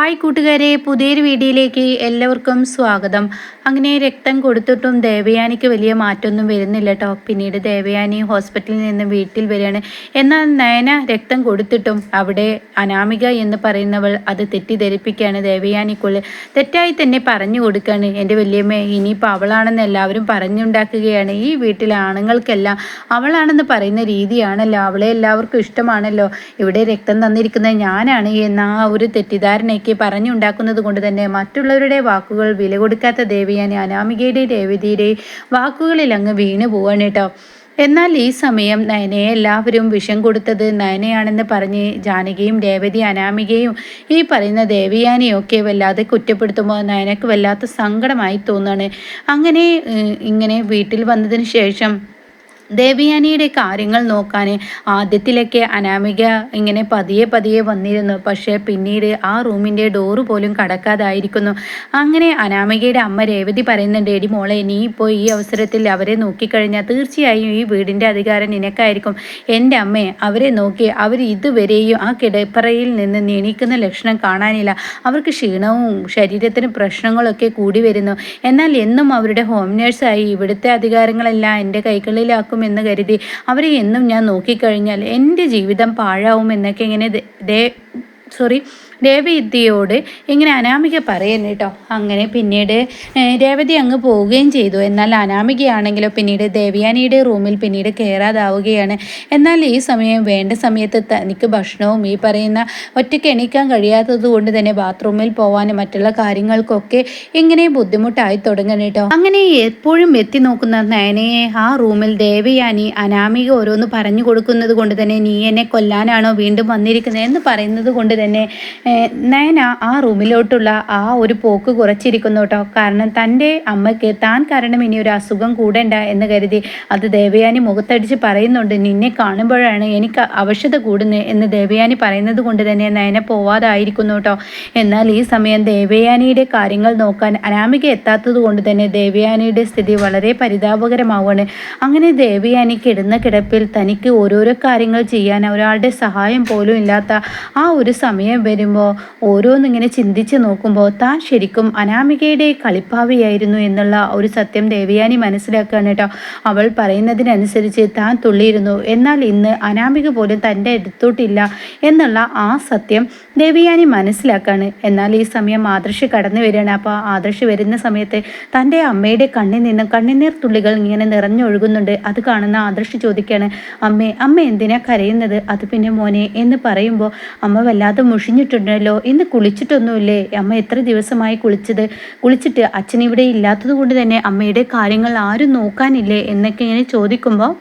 Hi കൂട്ടുകാരെ പുതിയൊരു വീഡിയോയിലേക്ക് എല്ലാവർക്കും സ്വാഗതം. അങ്ങനെ രക്തം കൊടുത്തിട്ടും ദേവയാനിക്ക് വലിയ മാറ്റമൊന്നും വരുന്നില്ല കേട്ടോ പിന്നീട് ദേവയാനി ഹോസ്പിറ്റലിൽ നിന്ന് വീട്ടിൽ വരികയാണ്. എന്നാൽ നയന രക്തം കൊടുത്തിട്ടും അവിടെ അനാമിക എന്ന് പറയുന്നവൾ അത് തെറ്റിദ്ധരിപ്പിക്കുകയാണ് ദേവയാനിക്കുള്ളിൽ. തെറ്റായി തന്നെ പറഞ്ഞു കൊടുക്കുകയാണ്. എന്റെ വലിയമ്മ ഇനിയിപ്പോൾ അവളാണെന്ന് എല്ലാവരും പറഞ്ഞുണ്ടാക്കുകയാണ്. ഈ വീട്ടിലെ ആണുങ്ങൾക്കെല്ലാം അവളാണെന്ന് പറയുന്ന രീതിയാണല്ലോ. അവളെ എല്ലാവർക്കും ഇഷ്ടമാണല്ലോ. ഇവിടെ രക്തം തന്നിരിക്കുന്നത് ഞാനാണ് എന്ന ആ ഒരു തെറ്റിദ്ധാരണ അമ്മയ്ക്ക് പറഞ്ഞുണ്ടാക്കുന്നത് കൊണ്ട് തന്നെ മറ്റുള്ളവരുടെ വാക്കുകൾ വില കൊടുക്കാത്ത ദേവിയാനി അനാമികയുടെ രേവതിയുടെ വാക്കുകളിൽ അങ്ങ് വീണു പോവാണ് കേട്ടോ. എന്നാൽ ഈ സമയം നയനയെ എല്ലാവരും വിഷം കൊടുത്തത് നയനയാണെന്ന് പറഞ്ഞ് ജാനകിയും രേവതി അനാമികയും ഈ പറയുന്ന ദേവിയാനെയൊക്കെ വല്ലാതെ കുറ്റപ്പെടുത്തുമ്പോൾ നയനക്ക് വല്ലാത്ത സങ്കടമായി തോന്നുകയാണ് അങ്ങനെ ഇങ്ങനെ വീട്ടിൽ വന്നതിന് ശേഷം ദേവിയാനിയുടെ കാര്യങ്ങൾ നോക്കാൻ ആദ്യത്തിലൊക്കെ അനാമിക ഇങ്ങനെ പതിയെ പതിയെ വന്നിരുന്നു. പക്ഷേ പിന്നീട് ആ റൂമിന്റെ ഡോറ് പോലും കടക്കാതായിരിക്കുന്നു. അങ്ങനെ അനാമികയുടെ അമ്മ രേവതി പറയുന്നുണ്ട് എടി മോളെ നീ ഇപ്പോൾ ഈ അവസരത്തിൽ അവരെ നോക്കിക്കഴിഞ്ഞാൽ തീർച്ചയായും ഈ വീടിന്റെ അധികാരം നിനക്കായിരിക്കും. എന്റെ അമ്മയെ അവരെ നോക്കി അവർ ഇതുവരെയും ആ കിടപ്പറയിൽ നിന്ന് നീണിക്കുന്ന ലക്ഷണം കാണാനില്ല. അവർക്ക് ക്ഷീണവും ശരീരത്തിന് പ്രശ്നങ്ങളൊക്കെ കൂടി വരുന്നു. എന്നാൽ എന്നും അവരുടെ ഹോം നേഴ്സായി ഇവിടുത്തെ അധികാരങ്ങളെല്ലാം എന്റെ കൈകളിലാക്കും എന്ന് കരുതി. അവരെ എന്നും ഞാൻ നോക്കിക്കഴിഞ്ഞാൽ എന്റെ ജീവിതം പാഴാവും എന്നൊക്കെ ഇങ്ങനെ ദേ സോറി രേവതിയോട് ഇങ്ങനെ അനാമിക പറയുന്നു കേട്ടോ അങ്ങനെ പിന്നീട് രേവതി അങ്ങ് പോവുകയും ചെയ്തു. എന്നാൽ അനാമികയാണെങ്കിലോ പിന്നീട് ദേവയാനിയുടെ റൂമിൽ പിന്നീട് കയറാതാവുകയാണ് എന്നാൽ ഈ സമയം വേണ്ട സമയത്ത് തനിക്ക് ഭക്ഷണവും ഈ പറയുന്ന ഒറ്റയ്ക്ക് എണീക്കാൻ കഴിയാത്തത് കൊണ്ട് തന്നെ ബാത്റൂമിൽ പോകാനും മറ്റുള്ള കാര്യങ്ങൾക്കൊക്കെ ഇങ്ങനെ ബുദ്ധിമുട്ടായി തുടങ്ങണം കേട്ടോ അങ്ങനെ എപ്പോഴും എത്തി നോക്കുന്ന നയനയെ ആ റൂമിൽ ദേവയാനി അനാമിക ഓരോന്ന് പറഞ്ഞു കൊടുക്കുന്നത് കൊണ്ട് തന്നെ നീ എന്നെ കൊല്ലാനാണോ വീണ്ടും വന്നിരിക്കുന്നത് എന്ന് പറയുന്നത് കൊണ്ട് തന്നെ നയന ആ റൂമിലോട്ടുള്ള ആ ഒരു പോക്ക് കുറച്ചിരിക്കുന്നു കേട്ടോ. കാരണം തന്റെ അമ്മയ്ക്ക് താൻ കാരണം ഇനി ഒരു അസുഖം കൂടണ്ട എന്ന് കരുതി അത് ദേവയാനി മുഖത്തടിച്ച് പറയുന്നുണ്ട്. നിന്നെ കാണുമ്പോഴാണ് എനിക്ക് അവശത കൂടുന്നത് എന്ന് ദേവയാനി പറയുന്നത് കൊണ്ട് തന്നെ നയന പോവാതായിരിക്കുന്നു കേട്ടോ. എന്നാൽ ഈ സമയം ദേവയാനിയുടെ കാര്യങ്ങൾ നോക്കാൻ അനാമിക എത്താത്തത് കൊണ്ട് തന്നെ ദേവയാനിയുടെ സ്ഥിതി വളരെ പരിതാപകരമാവുകയാണ്. അങ്ങനെ ദേവയാനി കിടന്ന കിടപ്പിൽ തനിക്ക് ഓരോരോ കാര്യങ്ങൾ ചെയ്യാൻ ഒരാളുടെ സഹായം പോലും ഇല്ലാത്ത ആ ഒരു സമയം വരുമ്പോൾ നോക്കുമ്പോൾ ഓരോന്നിങ്ങനെ ചിന്തിച്ച് നോക്കുമ്പോൾ താൻ ശരിക്കും അനാമികയുടെ കളിപ്പാവിയായിരുന്നു എന്നുള്ള ഒരു സത്യം ദേവയാനി മനസ്സിലാക്കുകയാണ് കേട്ടോ. അവൾ പറയുന്നതിനനുസരിച്ച് താൻ തുള്ളിയിരുന്നു. എന്നാൽ ഇന്ന് അനാമിക പോലും തന്റെ അടുത്തോട്ടില്ല എന്നുള്ള ആ സത്യം ദേവിയാനി മനസ്സിലാക്കാണ്. എന്നാൽ ഈ സമയം ആദർശ് കടന്നു വരികയാണ്. അപ്പോൾ ആദർശ് വരുന്ന സമയത്ത് തന്റെ അമ്മയുടെ കണ്ണിൽ നിന്നും കണ്ണിനീർ തുള്ളികൾ ഇങ്ങനെ നിറഞ്ഞൊഴുകുന്നുണ്ട്. അത് കാണുന്ന ആദർശ് ചോദിക്കുകയാണ് അമ്മേ അമ്മ എന്തിനാ കരയുന്നത്? അത് പിന്നെ മോനെ എന്ന് പറയുമ്പോൾ അമ്മ വല്ലാതെ മുഷിഞ്ഞിട്ടുണ്ട്. പറഞ്ഞല്ലോ. ഇന്ന് കുളിച്ചിട്ടൊന്നുമില്ലേ? അമ്മ എത്ര ദിവസമായി കുളിച്ചത്? കുളിച്ചിട്ട് അച്ഛൻ ഇവിടെ ഇല്ലാത്തത് കൊണ്ട് തന്നെ അമ്മയുടെ കാര്യങ്ങൾ ആരും നോക്കാനില്ലേ എന്നൊക്കെ ഇങ്ങനെ ചോദിക്കുമ്പോൾ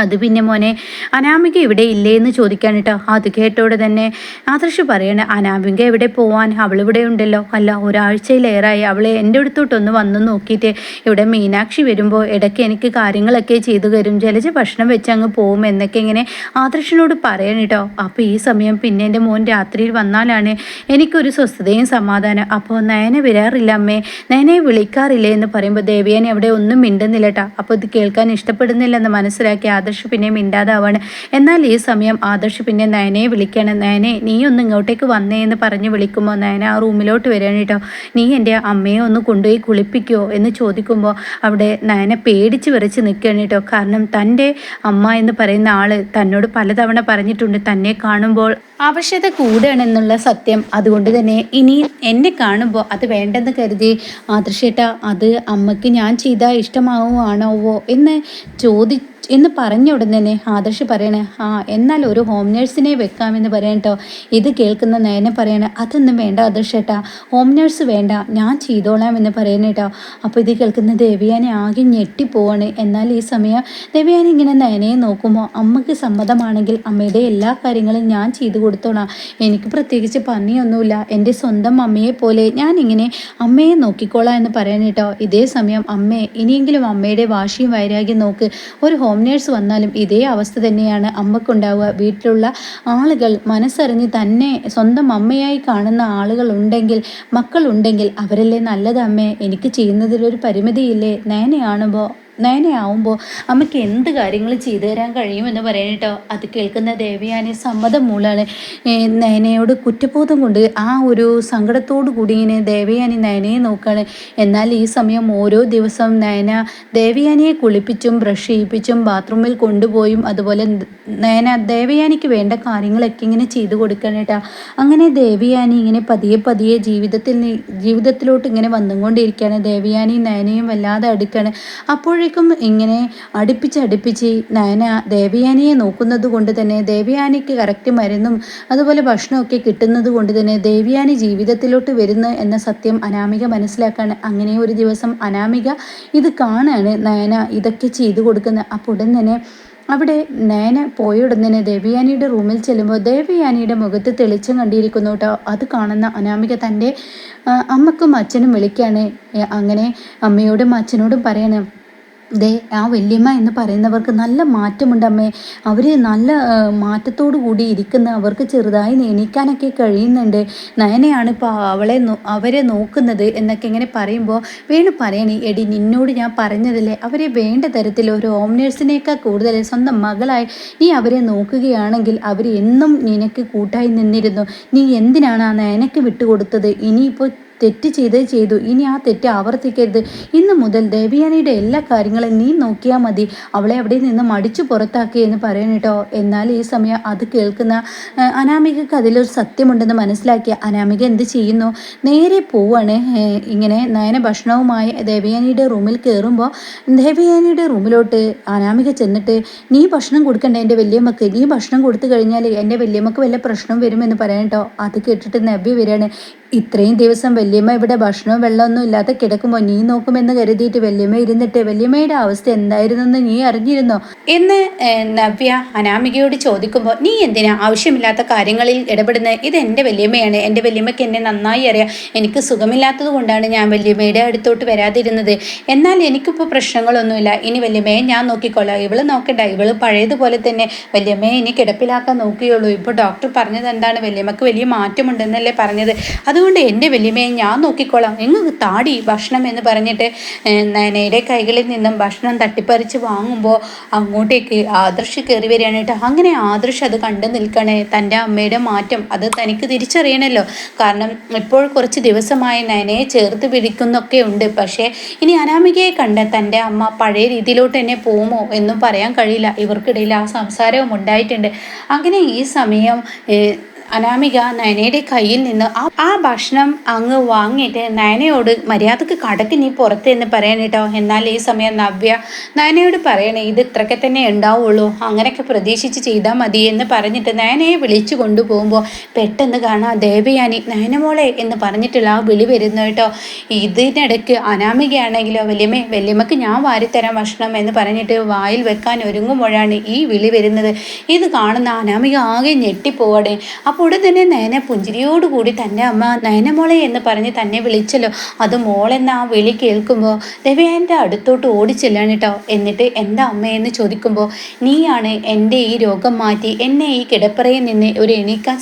അത് പിന്നെ മോനെ അനാമിക ഇവിടെ ഇല്ലേ എന്ന് ചോദിക്കാൻ കേട്ടോ അത് കേട്ടോടെ തന്നെ ആദർശ് പറയണ അനാമിക എവിടെ പോവാൻ? അവളിവിടെ ഉണ്ടല്ലോ. അല്ല ഒരാഴ്ചയിലേറായി. അവളെ എന്റെ അടുത്തോട്ടൊന്ന് വന്ന് നോക്കിയിട്ട് ഇവിടെ മീനാക്ഷി വരുമ്പോൾ ഇടയ്ക്ക് എനിക്ക് കാര്യങ്ങളൊക്കെ ചെയ്തു തരും. ജലജ ഭക്ഷണം വെച്ച് അങ്ങ് പോവും എന്നൊക്കെ ഇങ്ങനെ ആദർശിനോട് പറയണം കേട്ടോ അപ്പോൾ ഈ സമയം പിന്നെ എന്റെ മോൻ രാത്രിയിൽ വന്നാലാണ് എനിക്കൊരു സ്വസ്ഥതയും സമാധാനം. അപ്പോൾ നയനെ വരാറില്ല അമ്മേ. നയനെ വിളിക്കാറില്ലേ എന്ന് പറയുമ്പോൾ ദേവിയനെ അവിടെ ഒന്നും മിണ്ടുന്നില്ല കേട്ടോ അപ്പോൾ ഇത് കേൾക്കാൻ ഇഷ്ടപ്പെടുന്നില്ലെന്ന് മനസ്സിലാക്കി ആദർശ് പിന്നെ മിണ്ടാതാവാണ്. എന്നാൽ ഈ സമയം ആദർശ് പിന്നെ നയനയെ വിളിക്കണം. നയനെ നീ ഒന്ന് ഇങ്ങോട്ടേക്ക് വന്നേ എന്ന് പറഞ്ഞ് വിളിക്കുമ്പോൾ നയന ആ റൂമിലോട്ട് വരാണ് കേട്ടോ. നീ എന്റെ അമ്മയെ ഒന്ന് കൊണ്ടുപോയി കുളിപ്പിക്കുമോ എന്ന് ചോദിക്കുമ്പോൾ അവിടെ നയന പേടിച്ച് വിറച്ച് നിൽക്കുകയാണ് കേട്ടോ. കാരണം തന്റെ അമ്മ എന്ന് പറയുന്ന ആൾ തന്നോട് പലതവണ പറഞ്ഞിട്ടുണ്ട് തന്നെ കാണുമ്പോൾ ആവശ്യത കൂടുകയാണെന്നുള്ള സത്യം. അതുകൊണ്ട് തന്നെ ഇനി എന്നെ കാണുമ്പോൾ അത് വേണ്ടെന്ന് കരുതി ആദർശേട്ട അത് അമ്മയ്ക്ക് ഞാൻ ചെയ്താൽ ഇഷ്ടമാവുകയാണോ എന്ന് ചോദി എന്ന് പറഞ്ഞ ഉടനെ തന്നെ ആദർശ് പറയണേ ആ എന്നാൽ ഒരു ഹോം നേഴ്സിനെ വെക്കാമെന്ന് പറയട്ടോ ഇത് കേൾക്കുന്ന നയനെ പറയണേ അതൊന്നും വേണ്ട ആദർശ് ഏട്ടാ ഹോം നേഴ്സ് വേണ്ട ഞാൻ ചെയ്തോളാം എന്ന് പറയണേട്ടോ അപ്പോൾ ഇത് കേൾക്കുന്ന ദേവിയാനെ ആകെ ഞെട്ടിപ്പോവാണ് എന്നാൽ ഈ സമയം ദേവിയാനെ ഇങ്ങനെ നയനയെ നോക്കുമ്പോൾ അമ്മയ്ക്ക് സമ്മതമാണെങ്കിൽ അമ്മയുടെ എല്ലാ കാര്യങ്ങളും ഞാൻ ചെയ്തു കൊടുത്തോളാം. എനിക്ക് പ്രത്യേകിച്ച് പണിയൊന്നുമില്ല. എന്റെ സ്വന്തം അമ്മയെ പോലെ ഞാൻ ഇങ്ങനെ അമ്മയെ നോക്കിക്കോളാം എന്ന് പറയണേട്ടോ ഇതേ സമയം അമ്മേ ഇനിയെങ്കിലും അമ്മയുടെ വാശിയും വൈരാഗ്യം നോക്ക്. ഒരു ഹോം ഹോം നേഴ്സ് വന്നാലും ഇതേ അവസ്ഥ തന്നെയാണ് അമ്മക്കുണ്ടാവുക. വീട്ടിലുള്ള ആളുകൾ മനസ്സറിഞ്ഞ് തന്നെ സ്വന്തം അമ്മയായി കാണുന്ന ആളുകൾ ഉണ്ടെങ്കിൽ മക്കളുണ്ടെങ്കിൽ അവരല്ലേ നല്ലത് അമ്മേ? എനിക്ക് ചെയ്യുന്നതിലൊരു പരിമിതിയില്ലേ? നേനെ നയനയാവുമ്പോൾ അമ്മയ്ക്ക് എന്ത് കാര്യങ്ങൾ ചെയ്തു തരാൻ കഴിയുമെന്ന് പറയണട്ടോ അത് കേൾക്കുന്ന ദേവയാനി സമ്മതം മൂളാണ് നയനയോട് കുറ്റബോധം കൊണ്ട് ആ ഒരു സങ്കടത്തോടു കൂടി ഇങ്ങനെ ദേവയാനി നയനയെ നോക്കുകയാണ് എന്നാൽ ഈ സമയം ഓരോ ദിവസം നയന ദേവയാനിയെ കുളിപ്പിച്ചും ബ്രഷ് ചെയ്യിപ്പിച്ചും ബാത്റൂമിൽ കൊണ്ടുപോയും. അതുപോലെ നയന ദേവയാനിക്ക് വേണ്ട കാര്യങ്ങളൊക്കെ ഇങ്ങനെ ചെയ്തു കൊടുക്കണേട്ടാ അങ്ങനെ ദേവയാനി ഇങ്ങനെ പതിയെ പതിയെ ജീവിതത്തിൽ ജീവിതത്തിലോട്ട് ഇങ്ങനെ വന്നുകൊണ്ടിരിക്കുകയാണ്. ദേവയാനി നയനയും വല്ലാതെ അടുക്കാണ്. അപ്പോഴേക്കും ഇങ്ങനെ അടുപ്പിച്ച് അടുപ്പിച്ച് നയന ദേവയാനിയെ നോക്കുന്നത് കൊണ്ട് തന്നെ ദേവയാനിക്ക് കറക്റ്റ് മരുന്നും അതുപോലെ ഭക്ഷണമൊക്കെ കിട്ടുന്നത് കൊണ്ട് തന്നെ ദേവയാനി ജീവിതത്തിലോട്ട് വരുന്നു എന്ന സത്യം അനാമിക മനസ്സിലാക്കാണ് അങ്ങനെ ഒരു ദിവസം അനാമിക ഇത് കാണാണ് നയന ഇതൊക്കെ ചെയ്തു കൊടുക്കുന്നത്. അപ്പോൾ ഉടൻ തന്നെ അവിടെ നയന പോയ ഉടനെ ദേവയാനിയുടെ റൂമിൽ ചെല്ലുമ്പോൾ ദേവയാനിയുടെ മുഖത്ത് തെളിച്ചം കണ്ടിരിക്കുന്നു കേട്ടോ. അത് കാണുന്ന അനാമിക തന്റെ അമ്മക്കും അച്ഛനും വിളിക്കുകയാണ്. അങ്ങനെ അമ്മയോടും അച്ഛനോടും പറയണം ദേ ആ വല്യമ്മ എന്ന് പറയുന്നവർക്ക് നല്ല മാറ്റമുണ്ട് അമ്മേ. അവർ നല്ല മാറ്റത്തോടു കൂടി ഇരിക്കുന്ന. അവർക്ക് ചെറുതായി എണീക്കാനൊക്കെ കഴിയുന്നുണ്ട്. നയനയാണ് ഇപ്പോൾ അവളെ അവരെ നോക്കുന്നത് എന്നൊക്കെ ഇങ്ങനെ പറയുമ്പോൾ വേണു പറയണേ എടി നിന്നോട് ഞാൻ പറഞ്ഞതല്ലേ അവരെ വേണ്ട തരത്തിൽ ഒരു ഹോം നേഴ്സിനേക്കാൾ കൂടുതൽ സ്വന്തം മകളായി നീ അവരെ നോക്കുകയാണെങ്കിൽ അവർ എന്നും നിനക്ക് കൂട്ടായി നിന്നിരുന്നു. നീ എന്തിനാണ് ആ നയനക്ക് വിട്ടുകൊടുത്തത്? ഇനിയിപ്പോൾ തെറ്റ് ചെയ്തേ ചെയ്തു. ഇനി ആ തെറ്റ് ആവർത്തിക്കരുത്. ഇന്ന് മുതൽ ദേവിയാനിയുടെ എല്ലാ കാര്യങ്ങളും നീ നോക്കിയാൽ മതി. അവളെ അവിടെ നിന്ന് മടിച്ചു പുറത്താക്കി എന്ന് പറയണേട്ടോ എന്നാൽ ഈ സമയം അത് കേൾക്കുന്ന അനാമികക്ക് അതിലൊരു സത്യമുണ്ടെന്ന് മനസ്സിലാക്കിയ അനാമിക എന്ത് ചെയ്യുന്നു? നേരെ പോവാണ്. ഇങ്ങനെ നയന ഭക്ഷണവുമായി ദേവയാനിയുടെ റൂമിൽ കയറുമ്പോൾ ദേവിയാനിയുടെ റൂമിലോട്ട് അനാമിക ചെന്നിട്ട് നീ ഭക്ഷണം കൊടുക്കണ്ട എന്റെ വലിയമ്മക്ക്. നീ ഭക്ഷണം കൊടുത്തു കഴിഞ്ഞാൽ എന്റെ വലിയമ്മക്ക് വല്ല പ്രശ്നം വരുമെന്ന് പറയട്ടോ അത് കേട്ടിട്ട് നബി വരികയാണ്. ഇത്രയും ദിവസം വല്യമ്മ ഇവിടെ ഭക്ഷണവും വെള്ളമൊന്നും ഇല്ലാതെ കിടക്കുമ്പോൾ നീ നോക്കുമെന്ന് കരുതിയിട്ട് വല്യമ്മ ഇരുന്നിട്ട് വല്യമ്മയുടെ അവസ്ഥ എന്തായിരുന്നെന്ന് നീ അറിഞ്ഞിരുന്നോ? എന്ന് നവ്യ അനാമികയോട് ചോദിക്കുമ്പോൾ നീ എന്തിനാ ആവശ്യമില്ലാത്ത കാര്യങ്ങളിൽ ഇടപെടുന്നത് ഇത് എന്റെ വല്യമ്മയാണ്. എന്റെ വല്യമ്മയ്ക്ക് എന്നെ നന്നായി അറിയാം. എനിക്ക് സുഖമില്ലാത്തത് കൊണ്ടാണ് ഞാൻ വല്യമ്മയുടെ അടുത്തോട്ട് വരാതിരുന്നത്. എന്നാൽ എനിക്കിപ്പോൾ പ്രശ്നങ്ങളൊന്നുമില്ല. ഇനി വല്യമ്മയെ ഞാൻ നോക്കിക്കോളാം. ഇവൾ നോക്കണ്ട. ഇവൾ പഴയതുപോലെ തന്നെ വല്യമ്മയെ ഇനി കിടപ്പിലാക്കാൻ നോക്കിയുള്ളൂ. ഇപ്പോൾ ഡോക്ടർ പറഞ്ഞത് എന്താണ്? വല്യമ്മക്ക് വലിയ മാറ്റമുണ്ടെന്നല്ലേ പറഞ്ഞത്. അത് അതുകൊണ്ട് എന്റെ വലിയമ്മയെ ഞാൻ നോക്കിക്കോളാം. എങ്ങ് താടി ഭക്ഷണം എന്ന് പറഞ്ഞിട്ട് നയനയുടെ കൈകളിൽ നിന്നും ഭക്ഷണം തട്ടിപ്പറിച്ച് വാങ്ങുമ്പോൾ അങ്ങോട്ടേക്ക് ആദർശ് കയറി വരികയാണ് കേട്ടോ. അങ്ങനെ ആദർശ് അത് കണ്ടു നിൽക്കണേ തന്റെ അമ്മയുടെ മാറ്റം അത് തനിക്ക് തിരിച്ചറിയണമല്ലോ കാരണം ഇപ്പോൾ കുറച്ച് ദിവസമായി നയനയെ ചേർത്ത് പിടിക്കുന്നൊക്കെ ഉണ്ട്. പക്ഷേ ഇനി അനാമികയെ കണ്ട് തന്റെ അമ്മ പഴയ രീതിയിലോട്ട് തന്നെ പോകുമോ എന്നും പറയാൻ കഴിയില്ല. ഇവർക്കിടയിൽ ആ സംസാരവും ഉണ്ടായിട്ടുണ്ട്. അങ്ങനെ ഈ സമയം അനാമിക നയനയുടെ കയ്യിൽ നിന്ന് ആ ഭക്ഷണം അങ്ങ് വാങ്ങിയിട്ട് നയനയോട് മര്യാദയ്ക്ക് കടക്ക് നീ പുറത്ത് എന്ന് പറയാൻ കേട്ടോ എന്നാൽ ഈ സമയം നവ്യ നയനയോട് പറയണേ ഇത് ഇത്രയൊക്കെ തന്നെ ഉണ്ടാവുള്ളൂ. അങ്ങനെയൊക്കെ പ്രതീക്ഷിച്ച് ചെയ്താൽ മതി എന്ന് പറഞ്ഞിട്ട് നയനയെ വിളിച്ചു കൊണ്ടുപോകുമ്പോൾ പെട്ടെന്ന് കാണാം ദേവയാനി നയനമോളെ എന്ന് പറഞ്ഞിട്ടുള്ള ആ വിളി വരുന്നു കേട്ടോ ഇതിനിടയ്ക്ക് അനാമികയാണെങ്കിലോ വല്യമ്മേ വല്യമ്മക്ക് ഞാൻ വാരിത്തരാം ഭക്ഷണം എന്ന് പറഞ്ഞിട്ട് വായിൽ വെക്കാൻ ഒരുങ്ങുമ്പോഴാണ് ഈ വിളി വരുന്നത്. ഇത് കാണുന്ന അനാമിക ആകെ ഞെട്ടിപ്പോവാടെ അപ്പോൾ ഉടൻ തന്നെ നയന പുഞ്ചിരിയോടുകൂടി തന്റെ അമ്മ നയനമോളെ എന്ന് പറഞ്ഞ് തന്നെ വിളിച്ചല്ലോ. അത് മോളെന്ന ആ വിളി കേൾക്കുമ്പോൾ രവിയാന്റെ അടുത്തോട്ട് ഓടിച്ചെല്ലാണ് കേട്ടോ എന്നിട്ട് എന്താ അമ്മയെന്ന് ചോദിക്കുമ്പോൾ നീയാണ് എന്റെ ഈ രോഗം മാറ്റി എന്നെ ഈ കിടപ്പറയിൽ നിന്ന് ഒരു എണീക്കാൻ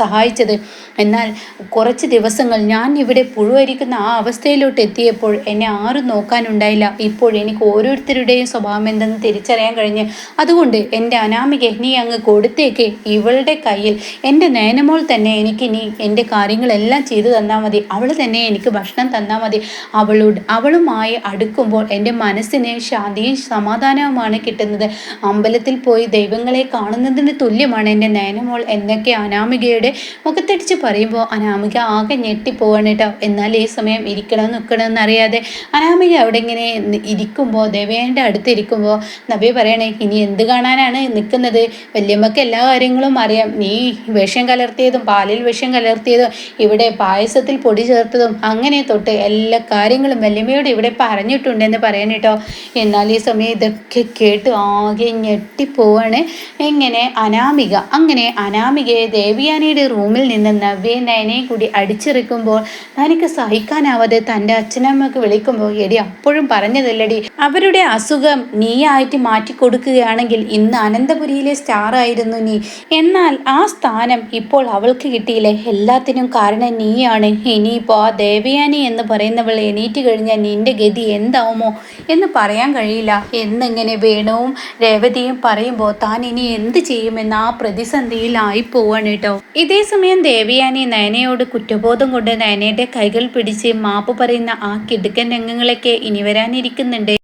സഹായിച്ചത്. എന്നാൽ കുറച്ച് ദിവസങ്ങൾ ഞാൻ ഇവിടെ പുഴുവരിക്കുന്ന ആ അവസ്ഥയിലോട്ട് എത്തിയപ്പോൾ എന്നെ ആരും നോക്കാനുണ്ടായില്ല ഇപ്പോൾ എനിക്ക് ഓരോരുത്തരുടെയും സ്വഭാവം എന്തെന്ന് തിരിച്ചറിയാൻ കഴിഞ്ഞ് അതുകൊണ്ട് എന്റെ അനാമിക നീ അങ്ങ് കൊടുത്തേക്ക് ഇവളുടെ കയ്യിൽ. എന്റെ നയനമോൾ തന്നെ എനിക്ക് നീ എന്റെ കാര്യങ്ങളെല്ലാം ചെയ്തു തന്നാൽ മതി. അവൾ തന്നെ എനിക്ക് ഭക്ഷണം തന്നാൽ മതി. അവളോട് അവളുമായി അടുക്കുമ്പോൾ എന്റെ മനസ്സിന് ശാന്തിയും സമാധാനവുമാണ് കിട്ടുന്നത്. അമ്പലത്തിൽ പോയി ദൈവങ്ങളെ കാണുന്നതിന് തുല്യമാണ് എന്റെ നയനമോൾ എന്നൊക്കെ അനാമികയുടെ മുഖത്തടിച്ച് പറയുമ്പോൾ അനാമിക ആകെ ഞെട്ടിപ്പോവാണ് കേട്ടോ എന്നാൽ ഈ സമയം ഇരിക്കണം നിൽക്കണം എന്നറിയാതെ അനാമിക അവിടെ ഇങ്ങനെ ഇരിക്കുമ്പോൾ ദേവേന്റെ അടുത്ത് ഇരിക്കുമ്പോൾ നബി പറയണേ ഇനി എന്ത് കാണാനാണ് നിൽക്കുന്നത്? വല്യമ്മക്ക് എല്ലാ കാര്യങ്ങളും അറിയാം. നീ വിഷം കലർത്തിയതും പാലിൽ വിഷം കലർത്തിയതും ഇവിടെ പായസത്തിൽ പൊടി ചേർത്തതും അങ്ങനെ തൊട്ട് എല്ലാ കാര്യങ്ങളും വല്യമ്മയോട് ഇവിടെ പറഞ്ഞിട്ടുണ്ടെന്ന് പറയാൻ കേട്ടോ എന്നാൽ ഈ സമയം ഇതൊക്കെ കേട്ട് ആകെ ഞെട്ടിപ്പോവാണ്. എങ്ങനെ അനാമിക അങ്ങനെ അനാമികയെ ദേവിയാനെ പിന്നീട് റൂമിൽ നിന്ന് നവ്യയും നയനയും കൂടി അടിച്ചിറക്കുമ്പോൾ തനിക്ക് സഹിക്കാനാവാതെ തന്റെ അച്ഛനമ്മക്ക് വിളിക്കുമ്പോൾ എടി അപ്പോഴും പറഞ്ഞതല്ലടി അവരുടെ അസുഖം നീയായിട്ട് മാറ്റി കൊടുക്കുകയാണെങ്കിൽ ഇന്ന് അനന്തപുരിയിലെ സ്റ്റാർ ആയിരുന്നു നീ. എന്നാൽ ആ സ്ഥാനം ഇപ്പോൾ അവൾക്ക് കിട്ടിയില്ല. എല്ലാത്തിനും കാരണം നീയാണ്. ഇനിയിപ്പോൾ ആ ദേവയാനി എന്ന് പറയുന്നവൾ എണീറ്റ് കഴിഞ്ഞാൽ നിന്റെ ഗതി എന്താവുമോ എന്ന് പറയാൻ കഴിയില്ല. എന്നിങ്ങനെ വേണുവും രേവതിയും പറയുമ്പോൾ താൻ ഇനി എന്ത് ചെയ്യുമെന്ന് ആ പ്രതിസന്ധിയിലായി പോവാണ് കേട്ടോ. ഇതേ ദേവിയാനി ദേവയാനി നയനയോട് കുറ്റബോധം കൊണ്ട് നയനയുടെ കൈകൾ പിടിച്ച് മാപ്പ് പറയുന്ന ആ കിടുക്കൻ രംഗങ്ങളൊക്കെ ഇനി വരാനിരിക്കുന്നുണ്ട്.